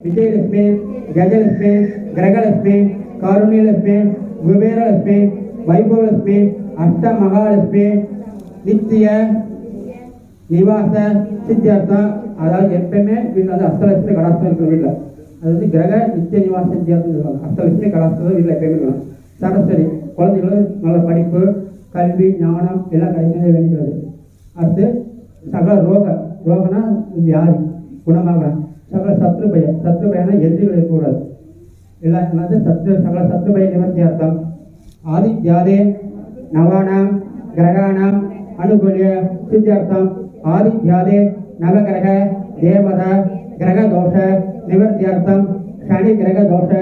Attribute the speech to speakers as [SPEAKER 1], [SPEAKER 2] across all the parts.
[SPEAKER 1] விஜயலட்சுமி கஜலட்சுமி கிரகலட்சுமி கருணிலட்சுமி குபேரலட்சுமி வைபவலட்சுமி அஷ்ட மகாலட்சுமி நித்திய நிவாச சித்தியார்த்தம் அதாவது எப்பயுமே வீட்டில் வந்து அஷ்டலட்சுமி கடாசம் இருக்கிற வீட்டில் அது வந்து கிரக நித்திய நிவாச சித்தியார்த்தம் சொல்லுவாங்க. அஷ்டலட்சுமி கடாசம் வீட்டில் எப்பயுமே இருக்கணும் சரஸ்வதி குழந்தைகளும் நல்ல படிப்பு கல்வி ஞானம் எல்லாம் கிடைக்கிறதே வேண்டிக்கிறது அடுத்து சகல ரோக ரோகனா வியாதி குணமாகலாம் சகல சத்ரு பயம் சத்ரு பயம்னா எதிரிகள் இருக்கக்கூடாது. எல்லாம் என்னது? சத்ரு சகல சத்ரு பய நிவர்த்தி அர்த்தம். ஆதித்யாதே நவானாம் கிரகாணாம் அனுகூல்ய சித்தியார்த்தம் ஆதித்யாதே நவகிரக தேவதா கிரக தோஷ நிவர்த்தியார்த்தம் சனி கிரக தோஷ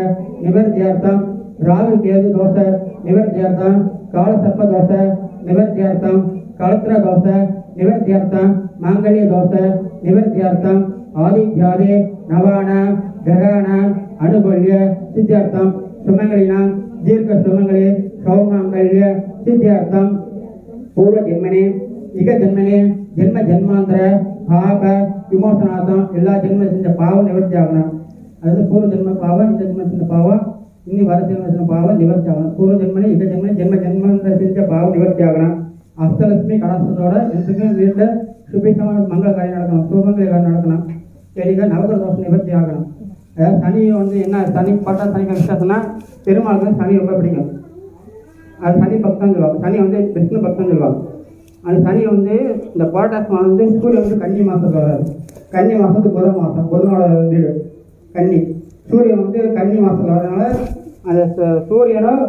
[SPEAKER 1] நிவர்த்தியார்த்தம் ராகு கேது தோஷ நிவர்த்தியார்த்தம் காலசர்ப்ப தோஷ நிவர்த்தியார்த்தம் கலத்திர தோஷ நிவர்த்தியார்த்தம் மாங்கல்ய தோஷ நிவர்த்தியார்த்தம் ஆதித்யாதே நவான கிரகாண அனுகூல்ய சித்தியார்த்தம் சுமங்களினாம் தீர்க்க சுமங்களே சௌமாங்கல்ய சித்தியார்த்தம் பூர்வ ஜென்மனே இக ஜென்மனே ஜென்ம ஜென்மாந்திர பாப விமோசனார்த்தம் எல்லா ஜென்ம செஞ்ச பாவம் நிவர்த்தி ஆகணும் அதாவது பூர்வ ஜென்ம பாவம் இந்த ஜென்ம செஞ்ச பாவம் இனி வர ஜென்ம பாவம் நிவர்த்தி ஆகணும் பூர்வ ஜென்மனே இக ஜென்மனே ஜென்ம ஜென்மாந்திர செஞ்ச பாவம் நிவர்த்தி அஷ்டலட்சுமி கடாசத்தோட எதுக்கும் வீட்டில் சுபிசமான மங்கள காரியம் நடக்கணும். சுபமங்கள காரியம் நடக்கணும். சரிங்க நவகிர தோஷம் நிவர்த்தி ஆகணும். அதாவது சனி வந்து என்ன சனி பார்த்தா சனி விசேஷம்னா பெருமாளுக்கு சனி ரொம்ப பிடிக்கும். அது சனி பக்தம் சொல்லுவாங்க. சனி வந்து விஷ்ணு பக்தம் சொல்லுவாங்க. அந்த சனி வந்து இந்த புரட்டாசி மாதம் வந்து சூரியன் வந்து கன்னி மாதத்துக்கு வராது கன்னி மாதத்து புதன் மாதம் புதனோட வீடு. கன்னி. சூரியன் வந்து கன்னி மாதத்தில் வரதுனால அந்த சூரியனும்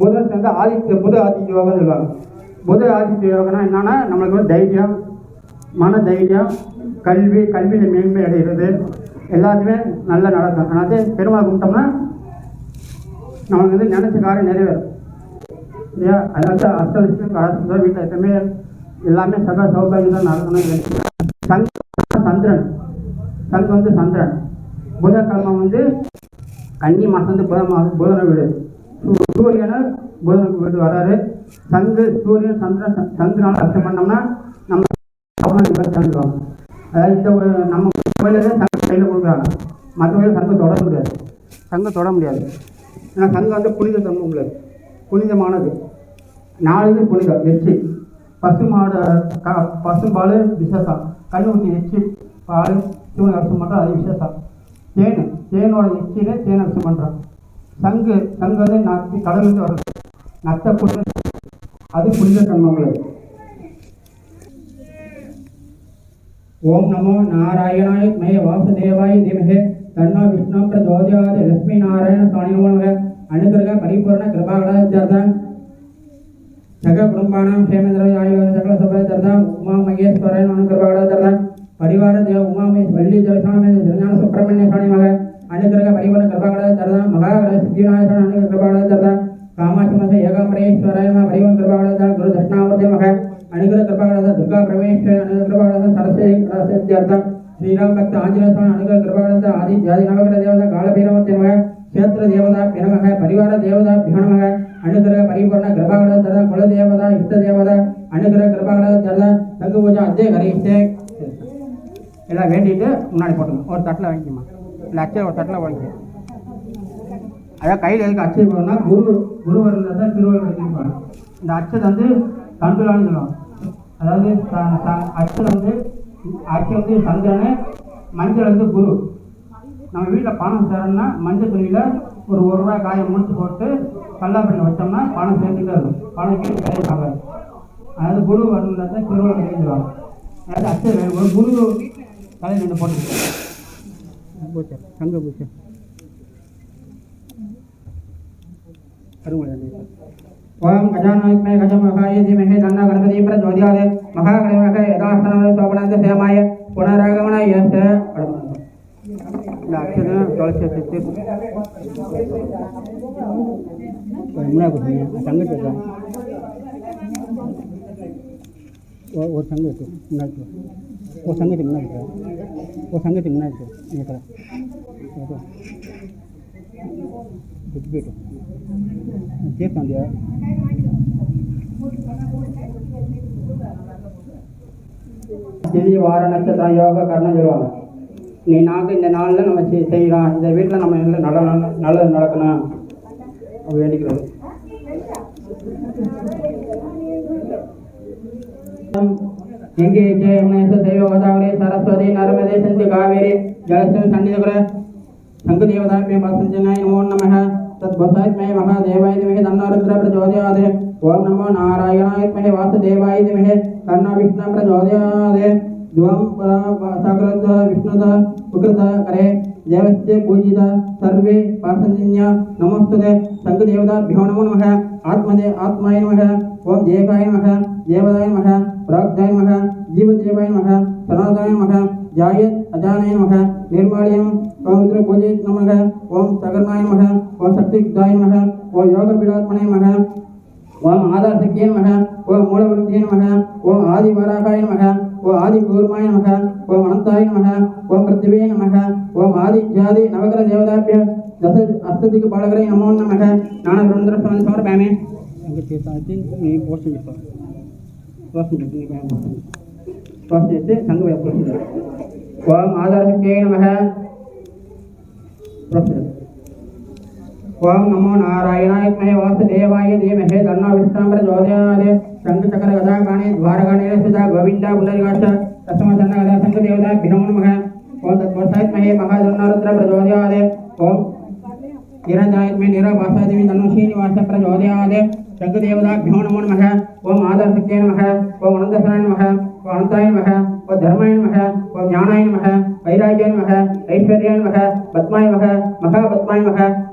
[SPEAKER 1] புதன் சேர்ந்து ஆதித்ய புத ஆதித்ய சொல்லுவாங்க. முதல் ஆதித்ய யோகனா என்னன்னா நம்மளுக்கு வந்து தைரியம் மன தைரியம் கல்வி கல்வியில் மேன்மை அடைகிறது. எல்லாத்தையுமே நல்லா நடக்கும். அதாவது பெருமாள் கும்பிட்டோம்னா நம்மளுக்கு வந்து நினைச்ச காரியம் நிறைவேறும். இல்லையா? அதாவது அஷ்டலட்சுமி கடாசம் வீட்டில் எப்பவுமே எல்லாமே சக சௌபாகியம் தான் நடக்கணும் சங் சந்திரன். சங்கம் வந்து சந்திரன். புதன்கிழமை வந்து கன்னி மாதம் வந்து மாதம் புதன வீடு. சூரியனை புதனுக்கு வீடு வராரு சங்கு சூரியன் சந்திரன் சந்திரனால அர்த்தம் பண்ணோம்னா நம்ம அவங்களும் அதாவது இந்த ஒரு நம்ம கோயிலில் சங்கு கையில் கொடுக்குறாங்க. மற்ற கோயில் சங்கு தொட முடியாது. சங்கு தொட முடியாது. ஏன்னா சங்கு வந்து புனித தன்மை உள்ளது புனிதமானது. நாலு புனிதம் எச்சி. பசுமாடு க பசும்பால் விசேஷம். கண்ணு ஊற்றி எச்சி பால் சிவனை அர்த்தம் பண்ணுறோம் அது விசேஷம். தேன் தேனோட எச்சியில் தேன் அரிசம் பண்ணுறான் சங்கு சங்கு வந்து கடலுக்கு வருது நத்த புனித அது புனித கர்மங்கள் ஓம் நமோ நாராயணாய மே வாசுதேவாய திமஹே தன்னோ விஷ்ணு பிரச்சோதயாத் லட்சுமி நாராயண சுவாமி அனுகிரக பரிபூர்ண கிருபாகடாச்சார்தான் சக குடும்பானாம் க்ஷேமேந்திர சகல சபை உமா மகேஸ்வரன் அனுகிரபாகடாச்சார்தான் பரிவார தேவ உமா வள்ளி ஜலசாமே திருஞான சுப்பிரமணிய சுவாமி மக அனுகிரக பரிபூர்ண கிருபாகடாச்சார்தான் மகாகண சித்திவிநாயகன் அனுகிரக கிருபாகடாச்சார்தான் காமாட்சி மக ஏகாம்பரேஸ்வராய மக பரிபூர்ண கிருபாகடாச்சார் குரு தட்சிணாமூர்த்தி மக அனுகிரக கிருபாகடாத துர்கா பரமேஸ்வரன் அனுகிரக கிருபாகடாத சரஸ்வதி கடாசித்யார்த்தம் ஸ்ரீராம் பக்த ஆஞ்சநேய சுவாமி அனுகிரக கிருபாகடாத ஆதி ஜாதி நவகிர தேவதா காலபீரமூர்த்தி மக க்ஷேத்திர தேவதா பிரணமக பரிவார தேவதா பிரணமக அனுகிரக பரிபூர்ண கிருபாகடாத தரதா குல தேவதா இஷ்ட தேவதா அனுகிரக கிருபாகடாத தரதா தங்கு பூஜா அத்திய கரீஷே எல்லாம் வேண்டிட்டு முன்னாடி போட்டுங்க ஒரு தட்டில் வாங்கிக்கமா இல்லை அச்சர் ஒரு தட்டில் வாங்கிக்க. அதான் கையில் எதுக்கு அச்சை போடணும்னா குரு குருவர் இருந்தால் தான் திருவள்ளுவர் எழுதியிருப்பாங்க இந்த அச்சை வந்து தண்டுலான்னு சொல்லுவாங்க. அதாவது ச- வந்து அச்சை வந்து சந்திரனு மஞ்சள் வந்து குரு. நம்ம வீட்டில் பணம் சேரணும்னா மஞ்சள் துணியில் ஒரு ஒரு ரூபாய் காயை முடிச்சு போட்டு கல்லாப்பண்ணி வச்சோம்னா பணம் சேர்ந்துட்டே இருக்கும். பணம் கேட்டு கிடையாது ஆகாது அதாவது குரு வரணும்னா தான் திருவள்ளுவர் எழுதிடுவாங்க அதாவது அச்சை வேணும். குரு தலையில் ரெண்டு போட்டு 보자. 잠가 보자. ओम गजाननमय गजमहाय धीमहि तन्नः प्रचोदयात् महागणमः यदाहनमय शोभनाय श्यामाय पुनरागमनाय यश्च लाक्षण तुलसी चित्त मुना को नहीं संग चला वो वो संग तो ना तो ஒரு சங்கத்தி முன்னாடி ஒரு சங்கத்தி முன்னாடி விட்டு போயிட்டு கேட்காந்தியா திதி வார நட்சத்திரம் யோக கர்ணம் சொல்லுவாங்க நீ நாங்கள் இந்த நாளில் நம்ம செய்- செய்யலாம் இந்த வீட்டில் நம்ம நல்ல நல்ல- நல்லது நடக்கணும் அப்படி வேண்டிக்கிறது ಗಂಗೆ ಯಮುನೇಶ ಶೈವ ಗೋದಾವರಿ ಸರಸ್ವತಿ ನರ್ಮದೆ ಸಂತಿ ಕಾವೇರಿ ಜಲಸ್ಮಿನ್ ಸನ್ನಿಧಿಕುಲ ಶಂಕುದೇವತಾಭ್ಯ ಪ್ರಸಂಜನಾಯ ನಮೋ ನಮಃ तत्वसात्महे महादेवाय विमहे तन्नारुद्र प्रचोदयात् ओम नमो नारायणाय विमहे वासुदेवाय विमहे तन्ना विष्णु प्रचोदयात् द्वं परा साग्रद्ध विष्णुद उग्रद करे దేవస్య పూజిత సర్వే పార్సన్య నమోస్తుతే. సంఘదేవతాభ్యో నమో నమ. ఆత్మదే ఆత్మాయ నమ. ఓం దేవాయ నమ. దేవదాయ నమ. ప్రాగ్దాయ నమ. జీవదేవాయ నమ. సనాదాయ నమ. జాయత్ అజానాయ నమ. నిర్మాణయం ఓం రుద్ర పూజయత్ నమ. ఓం సగర్ణాయ నమ. ఓం శక్తియుక్తాయ నమ. ఓం యోగపీడాత్మనే నమ. ஓம் ஆதார்த்திக்கே மக ஓம் மூலவருத்தியே மக ஓம் ஆதி வாராகாய மக ஓம் ஆதி கூர்மாய மக ஓம் அனந்தாய மக ஓம் பிருத்திவியே மக ஓம் ஆதி ஜாதி நவகர தேவதாபிய தச அஸ்ததிக்கு பாலகரை நமோ நமக. நான் ருந்திர சுவன் சுவர் பேமே நீ போஸ்ட் போஸ்ட் எடுத்து சங்க ஓம் ஆதாரத்திக்கே நமக. போஸ்ட் ओम नमो नारायणाय मे वासुदेवाय धीमहे तन्नो विष्णुं प्रचोदयात् शङ्खचक्र गदागणे द्वारगणे सुधा गोविन्दा पुनर्गाश गदा तन्नगदा शङ्खदेवता भिनो नमः। ओम तत्पुरुषाय महे महाधर्णरुद्र प्रचोदयात्। ओम निरञ्जनाय मे निराभासाय देवी तन्नो श्रीनिवास प्रचोदयात् शङ्खदेवता भिनो नमो नमः। ओम आदर आदर्शक्त्यै नमः। ओम अनन्तशरणाय नमः। ओम अनन्ताय नमः। ओम धर्माय नमः। ओम ज्ञानाय नमः। वैराग्याय नमः। ऐश्वर्याय नमः। पद्माय नमः। महापद्माय नमः।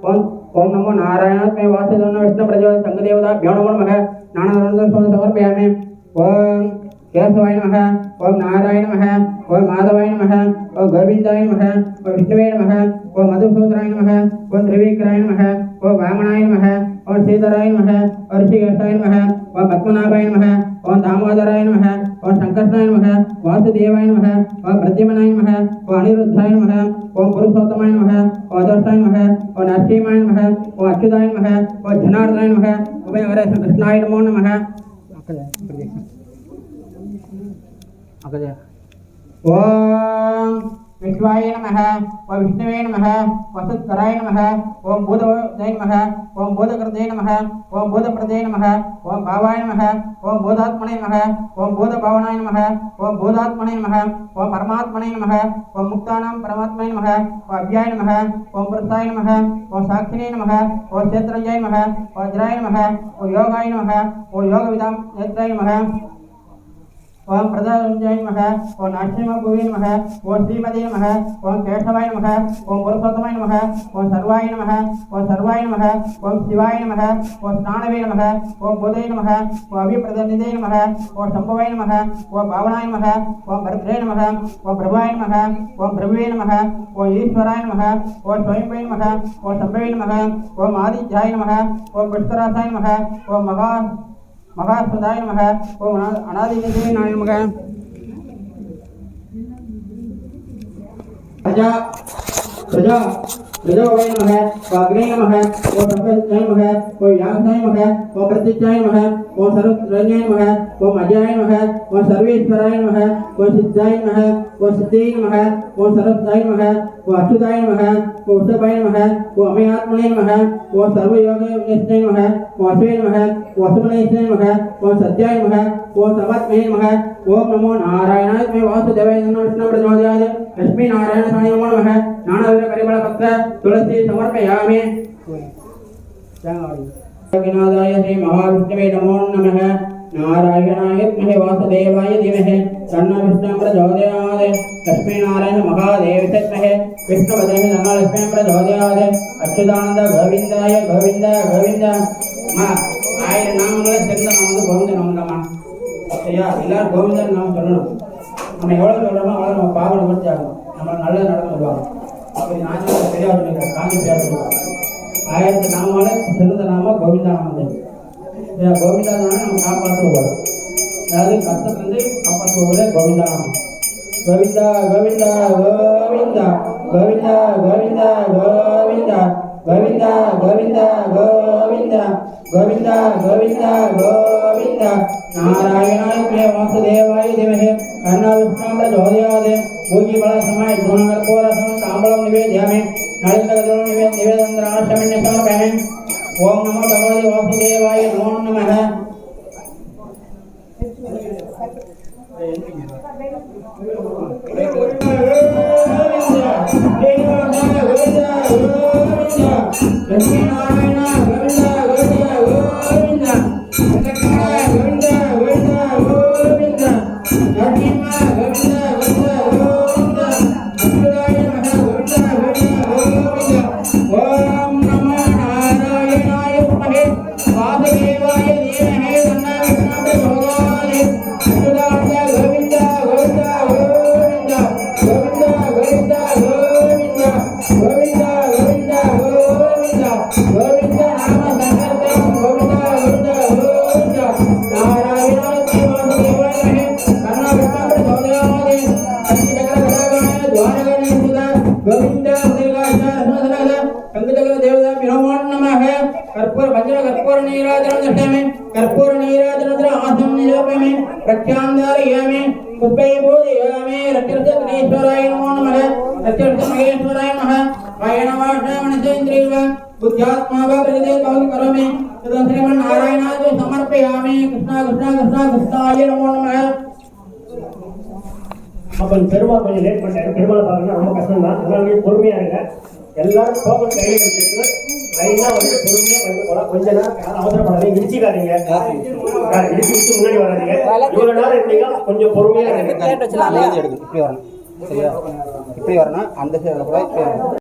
[SPEAKER 1] विष्णुवे नम ओं मधुसूत्राय नम ओं त्रिवेकराय नम ओं वामनाय नम ओं श्रीधराय नम ओं ऋषिकेशाय नम ओं पद्मनाभाय नम ओं दामोदराय नम ओं शंकरनाय नम वासुदेवाय नम ओं प्रद्युम्नाय नम ओं अनिरुद्धाय नम ओं पुरुषोत्तमाय नम ओं दर्शाय नम ओं नरसिंहाय नम ओं अच्युताय नम ओं जनार्दनाय नम उभय कृष्णाय नमो नम ओम विश्वाय नम ओं विष्णवे नम वसुत्कराय नम ओं बोधवदय नम ओं बोधकृदय नम ओं बोधप्रदय नम ओं भावाय नम ओं बोधात्मने नम ओं भूतभावनाय नम ओं बोधात्मने नम ओं परमात्मने नम ओं मुक्तानां परमात्मने नम ओं अव्याय नम ओं प्रसाय नम ओं साक्षिणे नम ओं क्षेत्रज्याय नम ओं जराय नम ओं योगाय नम ओं योगविदां नेत्राय नम ஓம் பிரதாரஞ்சாய் நமக ஓம் நாட்சிமா பூவே நமக ஓம் ஸ்ரீமதே நமக ஓம் கேஷவாய் நமக ஓம் புருஷோத்தமாய் நமக ஓம் சர்வாய நமக ஓம் சர்வாய நமக ஓம் சிவாய நமக ஓம் ஸ்நானவே நமக ஓம் புதய நமக ஓம் அபிப்பிரதநிதே நமக ஓம் சம்பவாய நமக ஓம் பாவனாய நமக ஓம் பரத்ரே நமக ஓம் பிரபாய நமக ஓம் பிரபுவே நமக ஓம் ஈஸ்வராய நமக ஓம் ஸ்வயம்பை நமக ஓம் சம்பவே நமக ஓம் ஆதித்யாய நமக ஓம் புஷ்கராசாய நமக ஓம் மகா மகா சுதாய நமக ஓம் அனாதிமிதே நாய நமக பிரஜா பிரஜா பிரஜாவை நமக வாக்னே நமக ஓ சபஸ்தாய நமக ஓ யாகதாய நமக ஓ பிரதிஜாய நமக ஓ சர்வத்ரன்யாய நமக ஓம் அஜயாய நமக ஓ சர்வேஸ்வராய நமக ஓ சித்தாய நமக वो सिद्धिम है वो सरस्दायम है वो अच्युतायम है वो उत्तपायम है वो अमयात्मनयम है वो सर्वयोग निष्णयम है वो अश्वयम है वो असुमनयम है वो सत्यायम है वो समत्मयम है ओम नमो नारायणाय मे वासुदेवाय नमः विष्णु प्रचोदयाय लक्ष्मी नारायण स्वामी नमो नमः नानाविध परिमल पत्र तुलसी समर्पयामि विनादाय श्री महाविष्णवे नमो नमः நாராயணாய வித்மஹே வாசுதேவாய தீமஹே தன்ன விஷ்ணு பிரச்சோதயாத் லட்சுமி நாராயண மகாதேவ தத்மஹே விஷ்ணு பதேஹி நம லட்சுமி அச்சுதானந்த கோவிந்தாய கோவிந்தா கோவிந்தா அம்மா ஆயிரம் நாமங்களை சேர்ந்து நம்ம வந்து கோவிந்த நாமந்தாம்மா ஐயா எல்லாரும் கோவிந்தன் நாம சொல்லணும். நம்ம எவ்வளோ சொல்கிறோமோ அவ்வளோ நம்ம பாவம் நிவர்த்தி ஆகும் நம்ம நல்லது நடந்து சொல்லுவாங்க அப்படி நான் பெரியார் காஞ்சி பெரியார் சொல்லுவாங்க ஆயிரத்து நாமால சிறந்த நாம கோவிந்தா நாமந்தேவி கோவிந்தா நாம நம்ம காப்பாற்றுவோம் அதாவது கஷ்டத்துலேருந்து காப்பாற்றுவோம் கோவிந்தா. நாமம் கோவிந்தா கோவிந்தா கோவிந்தா. கோவிந்தா கோவிந்தா கோவிந்தா. கோவிந்தா கோவிந்தா கோவிந்தா. கோவிந்தா கோவிந்தா கோவிந்தா. நாராயணாய பிரிய வாசுதேவாய திமகே கண்ணா விஷ்ணாந்த ஜோதியாதே. பூஜி பலசமாய் தூணகர் கோரசம் தாம்பலம் நிவேதியாமே நலிந்தகதோரம் நிவேதந்திராஷ்டமின் சமர்ப்பணம் ஓம் நம பகவதி வாசுதேவாய நமோ நம Thank you. வஜ்ர கற்பூர நீராஜனம் ஆசம் நிரூபமே பிரத்யாந்தாரயாமே குப்பை போதயாமே ரத்திரத்த கணேஸ்வராய நமோ ரத்திரத்த மகேஸ்வராய பிரதே ததம் ஸ்ரீமன் கிருஷ்ணா கிருஷ்ணா கிருஷ்ணா கிருஷ்ணாய நமோ
[SPEAKER 2] பெருமாள் கொஞ்சம் லேட் பண்ணிட்டாரு பெருமாள் பாருங்க ரொம்ப கஷ்டம் தான் அதனால பொறுமையா இருங்க. எல்லாரும் டோக்கன் கையில வச்சுட்டு லைனா வந்து பொறுமையா வந்து போலாம் கொஞ்ச நேரம் யாரும் அவசரப்படாதீங்க இடிச்சுக்காதீங்க. இடிச்சு முன்னாடி வராதீங்க. இவ்வளவு நேரம் இருந்தீங்க கொஞ்சம் பொறுமையா இருங்க.
[SPEAKER 3] இப்படி வரணும் சரியா? இப்படி வரணும். அந்த சைடில் கூட இப்படி வரணும்.